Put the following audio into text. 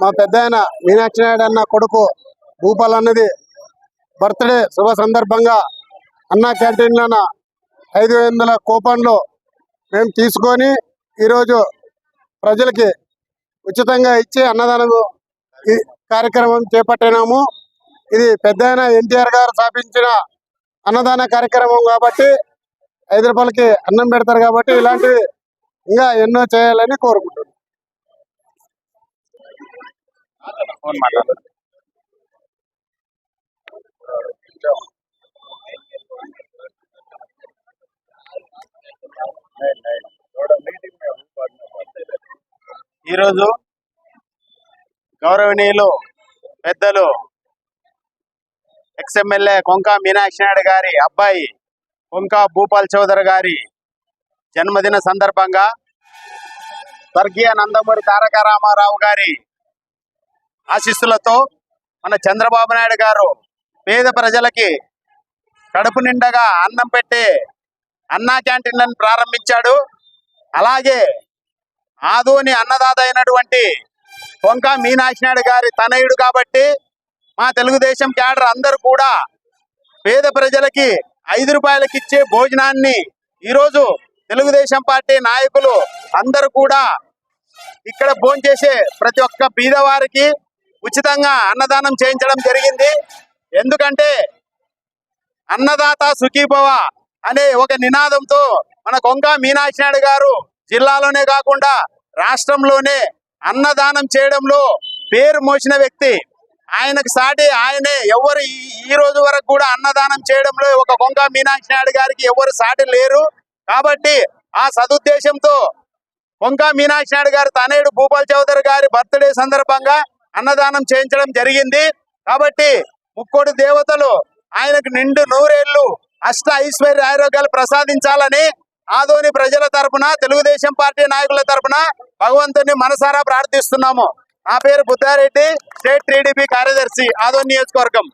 మా పెద్ద ఆయన మీనాక్షి నాయుడు అన్న కొడుకు భూపాల్ అన్నది బర్త్డే శుభ సందర్భంగా అన్న క్యాంటీన్లోన ఐదు వందల కూపన్లు మేము తీసుకొని ఈరోజు ప్రజలకి ఉచితంగా ఇచ్చి అన్నదానం ఈ కార్యక్రమం చేపట్టినాము. ఇది పెద్ద ఎన్టీఆర్ గారు స్థాపించిన అన్నదాన కార్యక్రమం కాబట్టి ఐదు రూపాయలకి అన్నం పెడతారు కాబట్టి ఇలాంటివి ఇంకా ఎన్నో చేయాలని కోరుకుంటున్నాను ఈరోజు గౌరవనీయులు పెద్దలు ఎక్స్ఎమ్మెల్యే కొంకా మీనాక్షి నాయుడు గారి అబ్బాయి కొంక భూపాల్ చౌదరి గారి జన్మదిన సందర్భంగా స్వర్గీయ నందమూరి తారక రామారావు గారి ఆశీస్సులతో మన చంద్రబాబు నాయుడు గారు పేద ప్రజలకి కడుపు నిండగా అన్నం పెట్టి అన్నా క్యాంటీన్లను ప్రారంభించాడు. అలాగే ఆదోని అన్నదాత అయినటువంటి కొంక మీనాక్షి నాయుడు గారి తనయుడు కాబట్టి మా తెలుగుదేశం క్యాడర్ అందరూ కూడా పేద ప్రజలకి ఐదు రూపాయలకిచ్చే భోజనాన్ని ఈరోజు తెలుగుదేశం పార్టీ నాయకులు అందరూ కూడా ఇక్కడ భోంచేసే ప్రతి ఒక్క బీదవారికి ఉచితంగా అన్నదానం చేయించడం జరిగింది. ఎందుకంటే అన్నదాత సుఖీభవ అనే ఒక నినాదంతో మన కొంక మీనాక్షి నాయుడు గారు జిల్లాలోనే కాకుండా రాష్ట్రంలోనే అన్నదానం చేయడంలో పేరు మోసిన వ్యక్తి. ఆయనకు సాటి ఆయనే ఎవరు ఈ- ఈ రోజు వరకు కూడా అన్నదానం చేయడంలో ఒక కొంక మీనాక్షి నాయుడు గారికి ఎవరు సాటి లేరు. కాబట్టి ఆ సదుద్దేశంతో కొంకా మీనాక్షి నాయుడు గారు తనయుడు భూపాల్ చౌదరి గారి బర్త్డే సందర్భంగా అన్నదానం చేయించడం జరిగింది. కాబట్టి ముక్కోటి దేవతలు ఆయనకు నిండు నూరేళ్ళు అష్ట ఐశ్వర్య ఆరోగ్యాలు ప్రసాదించాలని ఆదోని ప్రజల తరపున తెలుగుదేశం పార్టీ నాయకుల తరపున భగవంతుని మనసారా ప్రార్థిస్తున్నాము. నా పేరు బుద్ధారెడ్డి స్టేట్ టీడీపీ కార్యదర్శి ఆదోని నియోజకవర్గం.